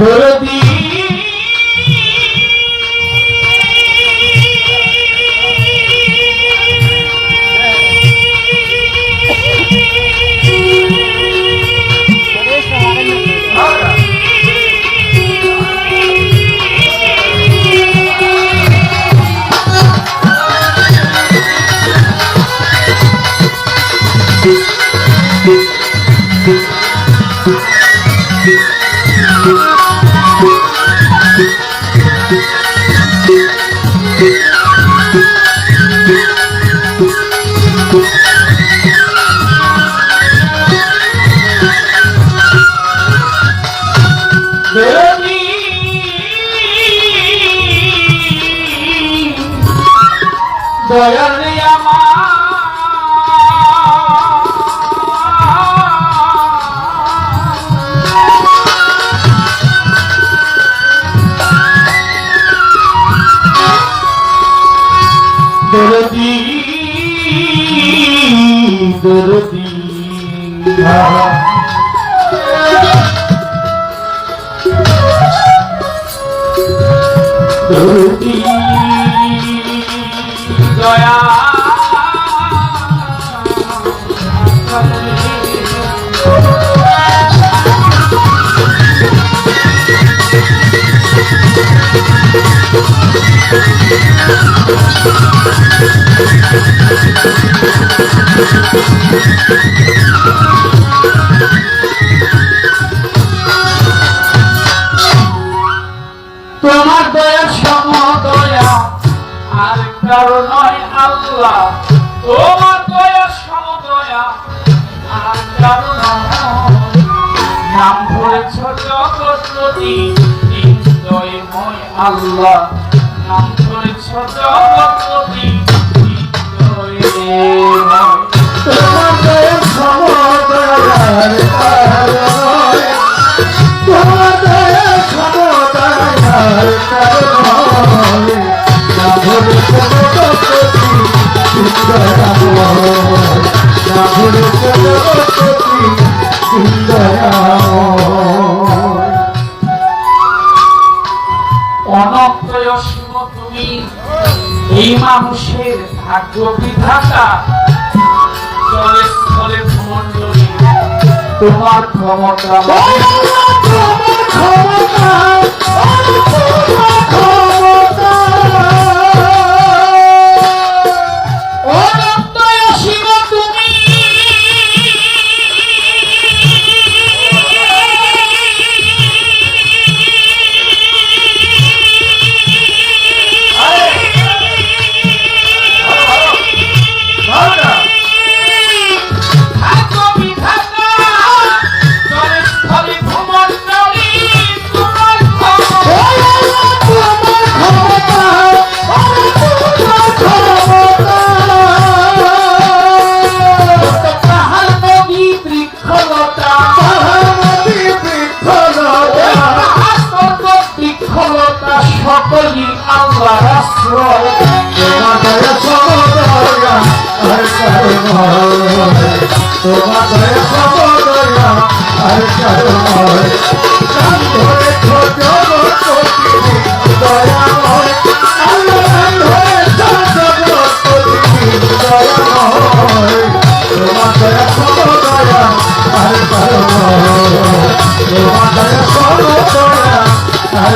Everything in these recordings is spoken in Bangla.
দরদি দরদি দয়াল রে আমার দরদি দরদি দরদি দয়া তোমার জগৎপতি হৃদয়ময় আল্লাহ নাম ধরেছ জগৎপতি হৃদয়ময় মানুষের ভাগ্য বিধাতা। জলে স্থলে ভ্রমণ্ডলী তোমার ক্ষমতা অনন্তয় সকলই আল্লাহর আশ্রয় সাধু গুরু মুনি ঋষি নবী পয়গাম্বর তোমাকে খুঁজিতেছে দেশ দেশান্তর সর্বক্ষেত্রে অবিনশ্বর সর্বক্ষেত্রে অবিনশ্বর নাই আছে তোমার প্রলয় আরে কারও নাই রে আল্লাহ তোমার গায়ে সমদয়া আর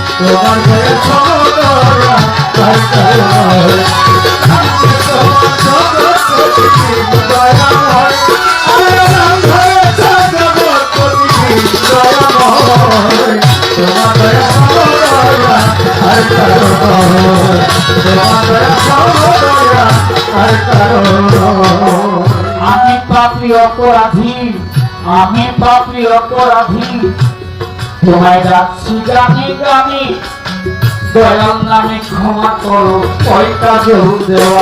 আমি পাপি অপরাধী আমি পাপি অপরাধী। তোমায় যাচ্ছি জানি জানি দয়াল নামে ক্ষমা করো ওইটা জোর দেওয়া।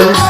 দয়াল কে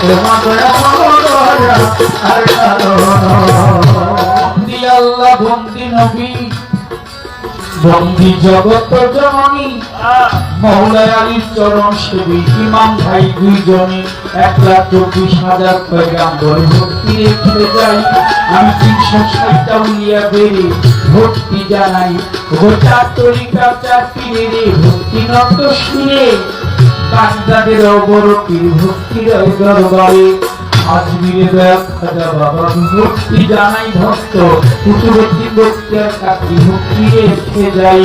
তোমাকে আর কারণ বন্দি আল্লাহ বন্দি নবী বন্দি জগত জননী। মৌলায় আলীর চরণ সেবী ইমাম ভাই দুইজনে। এক চব্বিশ হাজার পয়গাম্বর ভক্তি রেখে যাই আমি তিনশো ষাটটা উলিয়া বেড়ে ভক্তি জানাই। গোটা তরিকা চার পীরে ভক্তি নত শুনে বাগদাদের অবরতির ভক্তির দরবারে। আজমিরে দয়া খাজা বাবা ভক্তি জানাই ভক্ত। কুতুবতী বক্তিয়ার কাকি ভক্তি রেখে যাই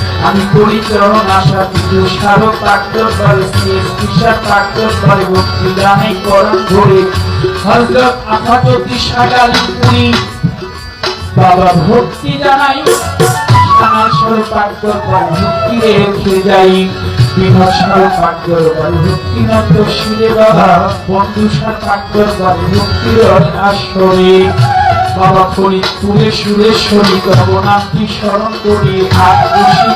আমি করি চরণ আশা তিতুষারও পাকর করে শেষ কিসা পাকর করে ভক্তি গানে করণ ধরে। হজরত পুরী বাবা ভক্তি জানাই আমার স্বরূপ পাঠ্যর পর ভক্তি রেখে যাই। বিমর্ষ পাঠ্যর পর ভক্তি নত শিরে বাবা বন্ধু সার পাঠ্যর পর ভক্তির বাবা ফরিদপুরে সুরেশ্বরী তবনামটি স্মরণ করি, আর খুশি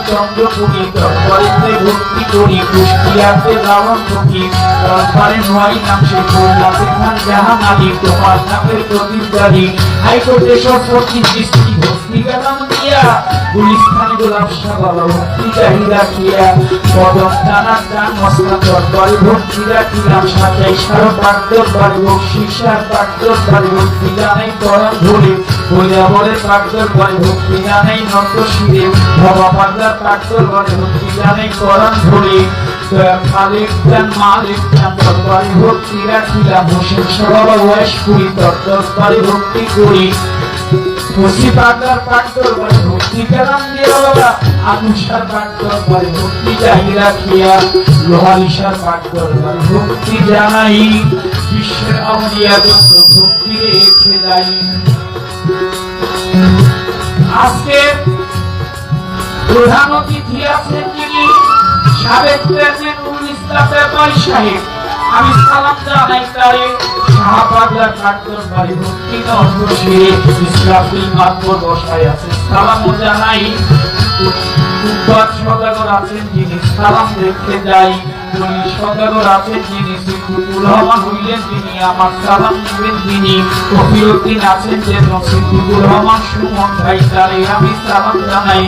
করি তরবারিতে ভক্তি করি, কুষ্টিয়াতে রাবণ সখী তরবারে নয় নাম সে কল্যাণে খান জাহান তোমার নামের প্রতিদারি হাইকোর্টে সরস্বতী দৃষ্টি ভক্তি গান দিয়া গুলিস্তানে গোলাপ বাবা ভক্তি চাহিদা কিয়া করণ ধরে মালিক দেন মালিক দেন তরবারি ভক্তি রাখিলাম হোসেন সবাব বয়স কুড়ি তরবারি ভক্তি করি খুশি পাগলার পাঠ্যর বাড়ি ভক্তি কেরাম দিয়ে বাবা আনুষার ভক্তি জানাই। বিশ্বের প্রধান অতিথি আছেন যিনি সাবেক প্রেসিডেন্ট ইসলাম ব্যাপারী সাহেব, আমি সালাম জানাই তারে শাহবাগলা কাটর বাড়ি ভক্তি নন্দশে ইসলামী মাত্র বসায় আছে। সালাম জানাই। উদ্বাদ সদাগর আছেন যিনি, সালাম দেখতে যাই। সদাগর আছেন যিনি রহমান হইলেন তিনি আমার সালাম নেবেন তিনি কফিউদ্দিন আছেন যে সিদ্দুকুল রহমান, সুমন ভাই তারে আমি সালাম জানাই।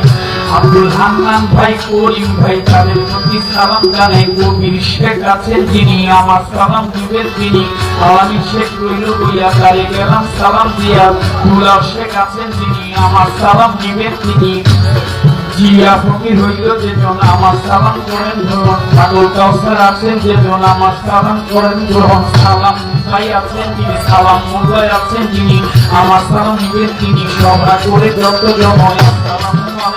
সালাম আছেন যিনি আমার সালাম দিবেন তিনি। সালাম সালাম যেজন, আমার সালাম করেন গ্রহণ সালাম সালাম আছেন তিনি, সালাম আছেন যিনি আমার সালাম তিনি, সভা করে যত জময় আসসালামু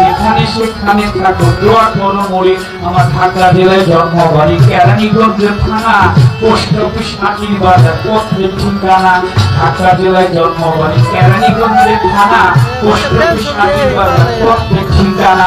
যেখানে সেখানে আমার ঢাকা জেলায় জন্মবাড়ি, কেরানীগঞ্জের থানা, পোস্ট অফিস হাকির বাজার পত্রের ঠিকানা জেলায় জন্মবাড়ি, কেরানীগঞ্জের থানা, পোস্ট অফিস হাকির বাজার পত্রের ঠিকানা।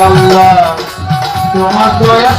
আল্লাহ তোমার দয়া